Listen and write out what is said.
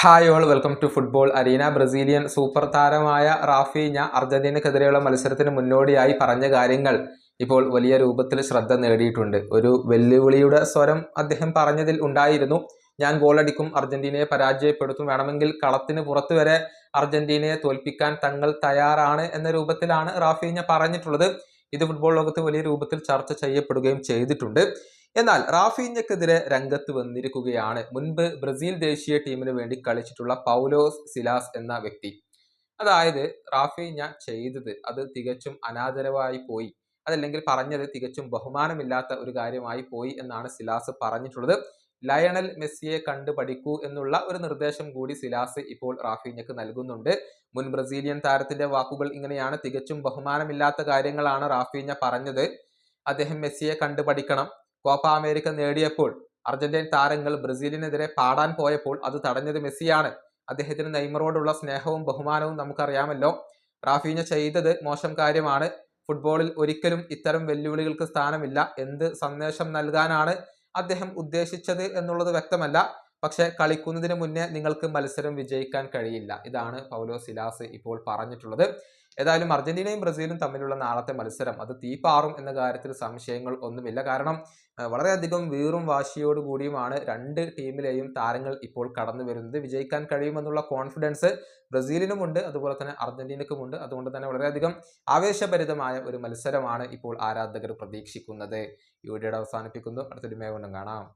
Hi all welcome to football arena Brazilian super താരമായ Raphinha അർജന്റീനക്കെതിരെയുള്ള മത്സരത്തിന് മുന്നോടിയായി പറഞ്ഞ കാര്യങ്ങൾ ഇപ്പോൾ വലിയ രൂപത്തിൽ ശ്രദ്ധ നേടിയിട്ടുണ്ട്. ഒരു വെല്ലുവിളിയുടെ സ്വരം അദ്ദേഹം പറഞ്ഞതിൽ ഉണ്ടായിരുന്നു. ഞാൻ ഗോളടിക്കും അർജന്റീനയെ പരാജയപ്പെടുത്തും വേണമെങ്കിൽ കളത്തിന് പുറത്തു വരെ അർജന്റീനയെ തോൽപ്പിക്കാൻ തങ്ങൾ തയ്യാറാണ് എന്ന രൂപത്തിലാണ് റാഫീഞ്ഞ പറഞ്ഞിട്ടുള്ളത്. ഇത് ഫുട്ബോൾ ലോകത്ത് വലിയ രൂപത്തിൽ ചർച്ച ചെയ്യപ്പെടുകയും ചെയ്തിട്ടുണ്ട്. എന്നാൽ റാഫീഞ്ഞക്കെതിരെ രംഗത്ത് വന്നിരിക്കുകയാണ്. മുൻപ് ബ്രസീൽ ദേശീയ ടീമിന് വേണ്ടി കളിച്ചിട്ടുള്ള പൗലോസ് സിലാസ് എന്ന വ്യക്തി. അതായത് റാഫീഞ്ഞ ചെയ്തത് അത് തികച്ചും അനാദരവായി പോയി. അതല്ലെങ്കിൽ പറഞ്ഞത് തികച്ചും ബഹുമാനമില്ലാത്ത ഒരു കാര്യമായി പോയി എന്നാണ് സിലാസ് പറഞ്ഞിട്ടുള്ളത്. ലയണൽ മെസ്സിയെ കണ്ടു പഠിക്കൂ എന്നുള്ള ഒരു നിർദ്ദേശം കൂടി സിലാസ് ഇപ്പോൾ റാഫീഞ്ഞക്ക് നൽകുന്നുണ്ട്. മുൻ ബ്രസീലിയൻ താരത്തിന്റെ വാക്കുകൾ ഇങ്ങനെയാണ്. തികച്ചും ബഹുമാനമില്ലാത്ത കാര്യങ്ങളാണ് റാഫീഞ്ഞ പറഞ്ഞത്. അദ്ദേഹം മെസ്സിയെ കണ്ടു പഠിക്കണം. കോപ്പ അമേരിക്ക നേടിയപ്പോൾ അർജന്റീൻ താരങ്ങൾ ബ്രസീലിനെതിരെ പാടാൻ പോയപ്പോൾ അത് തടഞ്ഞത് മെസ്സിയാണ്. അദ്ദേഹത്തിന് നെയ്മറോടുള്ള സ്നേഹവും ബഹുമാനവും നമുക്കറിയാമല്ലോ. റാഫീന ചെയ്തത് മോശം കാര്യമാണ്. ഫുട്ബോളിൽ ഒരിക്കലും ഇത്തരം വെല്ലുവിളികൾക്ക് സ്ഥാനമില്ല. എന്ത് സന്ദേശം നൽകാനാണ് അദ്ദേഹം ഉദ്ദേശിച്ചത് എന്നുള്ളത് വ്യക്തമല്ല. പക്ഷെ കളിക്കുന്നതിന് മുന്നേ നിങ്ങൾക്ക് മത്സരം വിജയിക്കാൻ കഴിയില്ല. ഇതാണ് പൗലോ സിലാസ് ഇപ്പോൾ പറഞ്ഞിട്ടുള്ളത്. ഏതായാലും അർജന്റീനയും ബ്രസീലും തമ്മിലുള്ള നാളത്തെ മത്സരം അത് തീപ്പാറും എന്ന കാര്യത്തിൽ സംശയങ്ങൾ ഒന്നുമില്ല. കാരണം വളരെയധികം വീറും വാശിയോടുകൂടിയുമാണ് രണ്ട് ടീമിലെയും താരങ്ങൾ ഇപ്പോൾ കടന്നു വരുന്നത്. വിജയിക്കാൻ കഴിയുമെന്നുള്ള കോൺഫിഡൻസ് ബ്രസീലിനുമുണ്ട് അതുപോലെ തന്നെ അർജന്റീനക്കുമുണ്ട്. അതുകൊണ്ട് തന്നെ വളരെയധികം ആവേശഭരിതമായ ഒരു മത്സരമാണ് ഇപ്പോൾ ആരാധകർ പ്രതീക്ഷിക്കുന്നത്. ഈ അവസാനിപ്പിക്കുന്നു. അടുത്തൊരു കൊണ്ടും കാണാം.